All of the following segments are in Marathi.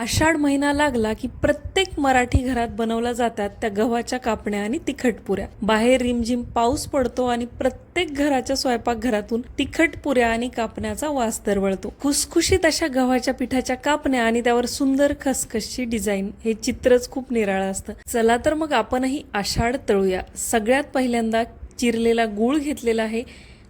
आषाढ महिना लागला की प्रत्येक मराठी घरात बनवल्या जातात त्या गव्हाच्या कापण्या आणि तिखट पुऱ्या. बाहेर रिमझिम पाऊस पडतो आणि प्रत्येक घराच्या स्वयंपाकघरातून तिखट पुऱ्या आणि कापण्याचा वास दरवळतो. खुसखुशीत अशा गव्हाच्या पिठाच्या कापण्या आणि त्यावर सुंदर खसखसची डिझाईन हे चित्रच खूप निराळं असतं. चला तर मग आपणही आषाढ तळूया. सगळ्यात पहिल्यांदा चिरलेला गूळ घेतलेला आहे.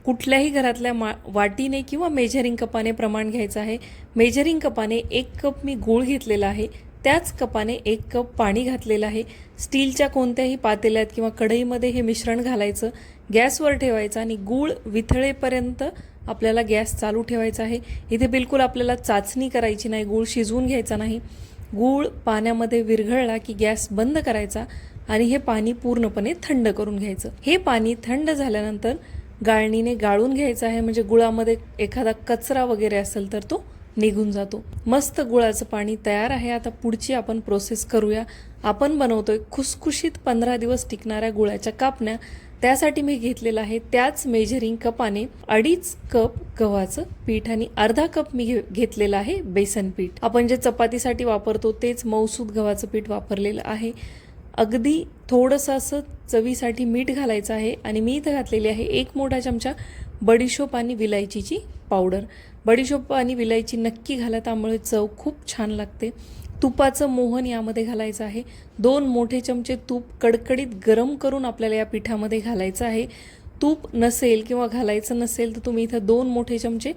कुठल्याही घरातल्या मा वाटीने किंवा मेजरिंग कपाने प्रमाण घ्यायचं आहे. मेजरिंग कपाने एक कप मी गूळ घेतलेला आहे. त्याच कपाने एक कप पाणी घातलेलं आहे. स्टीलच्या कोणत्याही पातेल्यात किंवा कढईमध्ये हे मिश्रण घालायचं गॅसवर ठेवायचं आणि गूळ विथळेपर्यंत आपल्याला गॅस चालू ठेवायचा आहे. इथे बिलकुल आपल्याला चाचणी करायची नाही गूळ शिजवून घ्यायचा नाही. गूळ पाण्यामध्ये विरघळला की गॅस बंद करायचा आणि हे पाणी पूर्णपणे थंड करून घ्यायचं. हे पाणी थंड झाल्यानंतर गाळणीने गाळून घ्यायचं आहे म्हणजे गुळामध्ये एखादा कचरा वगैरे असेल तर तो निघून जातो. मस्त गुळाचं पाणी तयार आहे. आता पुढची आपण प्रोसेस करूया. आपण बनवतोय खुसखुशीत पंधरा दिवस टिकणाऱ्या गुळाच्या कापण्या. त्यासाठी मी घेतलेलं आहे त्याच मेजरिंग कपाने अडीच कप गव्हाचं पीठ आणि अर्धा कप मी घे- घेतलेलं आहे बेसन पीठ. आपण जे चपातीसाठी वापरतो तेच मऊसूद गव्हाचं पीठ वापरलेलं आहे. अगदी थोडंसं असं चवीसाठी मीठ घालायचं आहे आणि मी इथं घातलेली आहे एक मोठा चमचा बडीशोप आणि विलायचीची पावडर. बडीशोप आणि विलायची नक्की घाला त्यामुळे चव खूप छान लागते. तुपाचं मोहन यामध्ये घालायचं आहे. दोन मोठे चमचे तूप कडकडीत गरम करून आपल्याला या पिठामध्ये घालायचं आहे. तूप नसेल किंवा घालायचं नसेल तर तुम्ही इथं दोन मोठे चमचे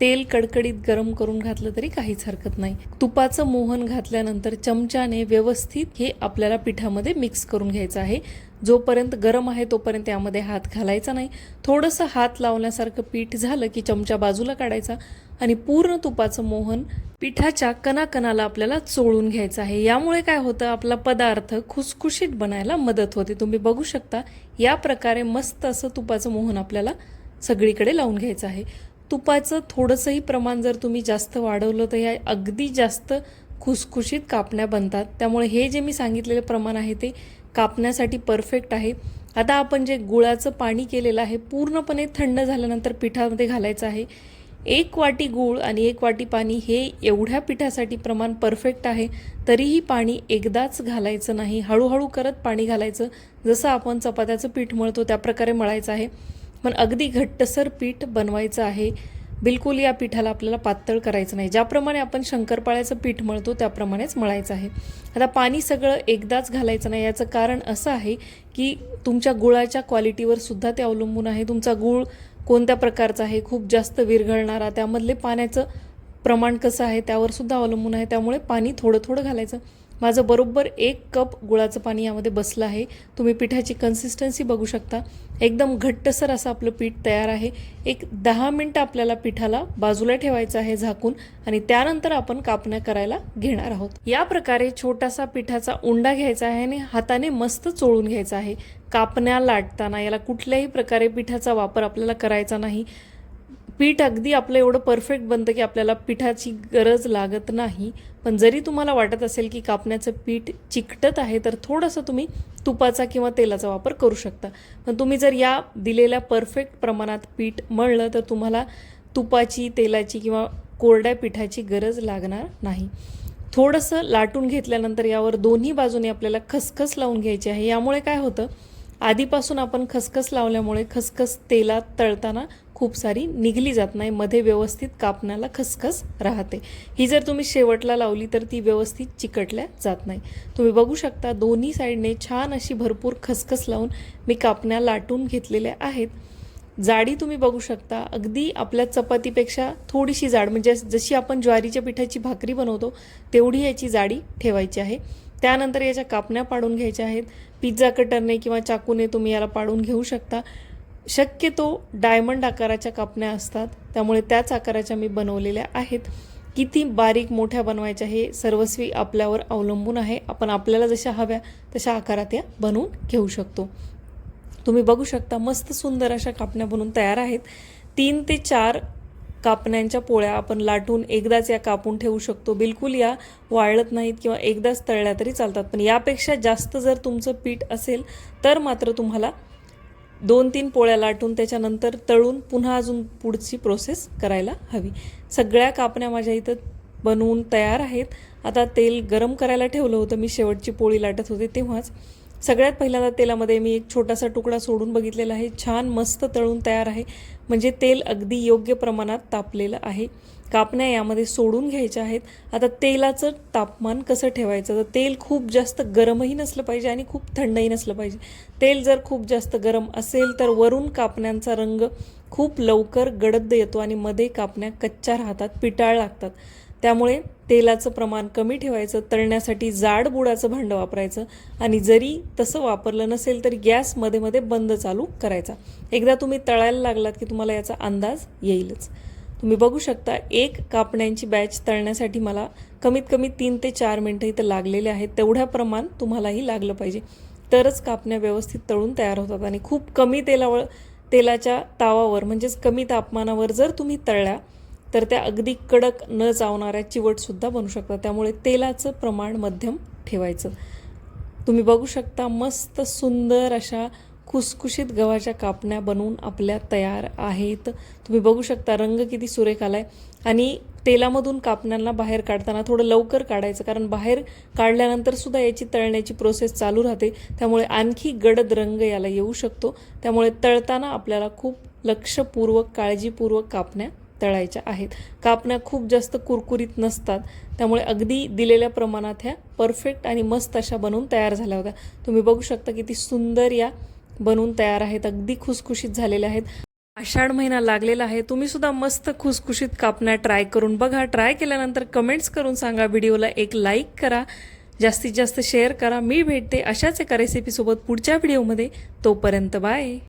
तेल कडकडीत गरम करून घातलं तरी काहीच हरकत नाही. तुपाचं मोहन घातल्यानंतर चमच्याने व्यवस्थित हे आपल्याला पिठामध्ये मिक्स करून घ्यायचं आहे. जोपर्यंत गरम आहे तोपर्यंत यामध्ये हात घालायचा नाही. थोडंसं हात लावण्यासारखं पीठ झालं की चमचा बाजूला काढायचा आणि पूर्ण तुपाचं मोहन पिठाच्या कणाकणाला आपल्याला चोळून घ्यायचं आहे. यामुळे काय होतं? आपला पदार्थ खुसखुशीत बनायला मदत होते. तुम्ही बघू शकता या प्रकारे मस्त असं तुपाचं मोहन आपल्याला सगळीकडे लावून घ्यायचं आहे. तुपाचं थोडंसंही प्रमाण जर तुम्ही जास्त वाढवलं तर ह्या अगदी जास्त खुसखुशीत कापण्या बनतात. त्यामुळे हे जे मी सांगितलेलं प्रमाण आहे ते कापण्यासाठी परफेक्ट आहे. आता आपण जे गुळाचं पाणी केलेलं आहे पूर्णपणे थंड झाल्यानंतर पिठामध्ये घालायचं आहे. एक वाटी गूळ आणि एक वाटी पाणी हे एवढ्या पिठासाठी प्रमाण परफेक्ट आहे तरीही पाणी एकदाच घालायचं नाही. हळूहळू करत पाणी घालायचं. जसं आपण चपात्याचं पीठ मळतो त्या प्रकारे मळायचं आहे. पण अगदी घट्टसर पीठ बनवायचं आहे. बिलकुल या पिठाला आपल्याला पातळ करायचं नाही. ज्याप्रमाणे आपण शंकरपाळ्याचं पीठ मळतो त्याप्रमाणेच मळायचं आहे. आता पाणी सगळं एकदाच घालायचं नाही. याचं कारण असं आहे की तुमच्या गुळाच्या क्वालिटीवर सुद्धा ते अवलंबून आहे. तुमचा गूळ कोणत्या प्रकारचा आहे खूप जास्त विरघळणारा त्यामधले पाण्याचं प्रमाण कसं आहे त्यावर सुद्धा अवलंबून आहे. त्यामुळे पाणी थोडं थोडं घालायचं. माझं बरोबर एक कप गुळाचं पाणी यामध्ये बसलं आहे. तुम्ही पिठाची कन्सिस्टन्सी बघू शकता. एकदम घट्टसर असं आपलं पीठ तयार आहे. एक दहा मिनटं आपल्याला पिठाला बाजूला ठेवायचं आहे झाकून आणि त्यानंतर आपण कापण्या करायला घेणार आहोत. या प्रकारे छोटासा पिठाचा उंडा घ्यायचा आहे आणि हाताने मस्त चोळून घ्यायचा आहे. कापण्या लाटताना याला कुठल्याही प्रकारे पिठाचा वापर आपल्याला करायचा नाही. पीठ अगदी आपलं एवढं परफेक्ट बनतं की आपल्याला पिठाची गरज लागत नाही. पण जरी तुम्हाला वाटत असेल की कापण्याचं पीठ चिकटत आहे तर थोडंसं तुम्ही तुपाचा किंवा तेलाचा वापर करू शकता. पण तुम्ही जर या दिलेल्या परफेक्ट प्रमाणात पीठ मळलं तर तुम्हाला तुपाची तेलाची किंवा कोरड्या पिठाची गरज लागणार नाही. थोडंसं लाटून घेतल्यानंतर यावर दोन्ही बाजूने आपल्याला खसखस लावून घ्यायची आहे. यामुळे काय होतं? आधीपासून आपण खसखस लावल्यामुळे खसखस तेलात तळताना खूप सारी निघली जात नाही मध्ये व्यवस्थित कापण्याला खसखस राहते. ही जर तुम्ही शेवटला लावली तर ती व्यवस्थित चिकटल्या जात नाही. तुम्ही बघू शकता दोन्ही साईडने छान अशी भरपूर खसखस लावून मी कापण्या लाटून घेतलेल्या आहेत. जाडी तुम्ही बघू शकता अगदी आपल्या चपातीपेक्षा थोडीशी जाड म्हणजे जशी आपण ज्वारीच्या पिठाची भाकरी बनवतो तेवढी याची जाडी ठेवायची आहे. त्यानंतर याच्या कापण्या पाडून घ्यायच्या आहेत. पिझ्झा कटरने किंवा चाकूने तुम्ही याला पाडून घेऊ शकता. शक्यतो डायमंड आकाराच्या कापण्या असतात. त्यामुळे त्याच आकाराच्या मी बनवलेल्या आहेत. किती बारीक मोठ्या बनवायच्या हे सर्वस्वी आपल्यावर अवलंबून आहे. आपण आपल्याला जशा हव्या तशा आकारात या बनवून घेऊ शकतो. तुम्ही बघू शकता मस्त सुंदर अशा कापण्या बनवून तयार आहेत. तीन ते चार कापण्यांच्या पोळ्या आपण लाटून एकदाच या कापून ठेवू शकतो. बिलकुल या वाळत नाहीत किंवा एकदाच तळल्या तरी चालतात. पण यापेक्षा जास्त जर तुमचं पीठ असेल तर मात्र तुम्हाला दोन तीन पोळ्या लाटून त्याच्यानंतर तळून पुन्हा अजून पुढची प्रोसेस करायला हवी. सगळ्या कापण्या माझ्या इथं बनवून तयार आहेत. आता तेल गरम करायला ठेवलं होतं. मी शेवटची पोळी लाटत होते तेव्हाच. सगळ्यात पहिल्यांदा तेलामध्ये मी एक छोटासा तुकडा सोडून बघितलेला आहे. छान मस्त तळून तयार आहे. म्हणजे तेल अगदी योग्य प्रमाणात तापलेलं आहे. कापण्या यामध्ये सोडून घ्यायच्या आहेत. आता तेलाचं तापमान कसं ठेवायचं? तर तेल खूप जास्त गरमही नसलं पाहिजे आणि खूप थंडही नसलं पाहिजे. तेल जर खूप जास्त गरम असेल तर वरून कापण्यांचा रंग खूप लवकर गडद येतो आणि मध्ये कापण्या कच्च्या राहतात पिटाळ लागतात. त्यामुळे तेलाचं प्रमाण कमी ठेवायचं तळण्यासाठी जाड बुडाचं भांडं वापरायचं आणि जरी तसं वापरलं नसेल तरी गॅसमध्ये मध्ये बंद चालू करायचा. एकदा तुम्ही तळायला लागलात की तुम्हाला याचा अंदाज येईलच. तुम्ही बघू शकता एक कापण्यांची बॅच तळण्यासाठी मला कमीत कमी तीन ते चार मिनटं इथं लागलेले आहेत. तेवढ्या प्रमाण तुम्हालाही लागलं पाहिजे. तरच कापण्या व्यवस्थित तळून तयार होतात आणि खूप कमी तेलावर तेलाच्या तावावर म्हणजेच कमी तापमानावर जर तुम्ही तळल्या तर त्या अगदी कडक न चावणाऱ्या चिवटसुद्धा बनू शकतात. त्यामुळे तेलाचं प्रमाण मध्यम ठेवायचं. तुम्ही बघू शकता मस्त सुंदर अशा खुसखुशीत गव्हाच्या कापण्या बनवून आपल्या तयार आहेत. तुम्ही बघू शकता रंग किती सुरेख आहे आणि तेलामधून कापण्यांना बाहेर काढताना थोडं लवकर काढायचं कारण बाहेर काढल्यानंतर सुद्धा याची तळण्याची प्रोसेस चालू राहते. त्यामुळे आणखी गडद रंग याला येऊ शकतो. त्यामुळे तळताना आपल्याला खूप लक्षपूर्वक काळजीपूर्वक कापण्या तळायच्या आहेत. कापण्या खूप जास्त कुरकुरीत नसतात. त्यामुळे अगदी दिलेल्या प्रमाणात ह्या परफेक्ट आणि मस्त अशा बनवून तयार झाल्या होत्या. तुम्ही बघू शकता किती सुंदर या बनवून तयार आहेत. अगदी खुसखुशीत झालेल्या आहेत. आषाढ महिना लागलेला आहे. तुम्ही सुद्धा मस्त खुसखुशीत कापण्या ट्राय करून बघा. ट्राय केल्यानंतर कमेंट्स करून सांगा. व्हिडिओला एक लाईक करा. जास्तीत जास्त शेअर करा. मी भेटते अशाच एका रेसिपीसोबत पुढच्या व्हिडिओमध्ये. तोपर्यंत बाय.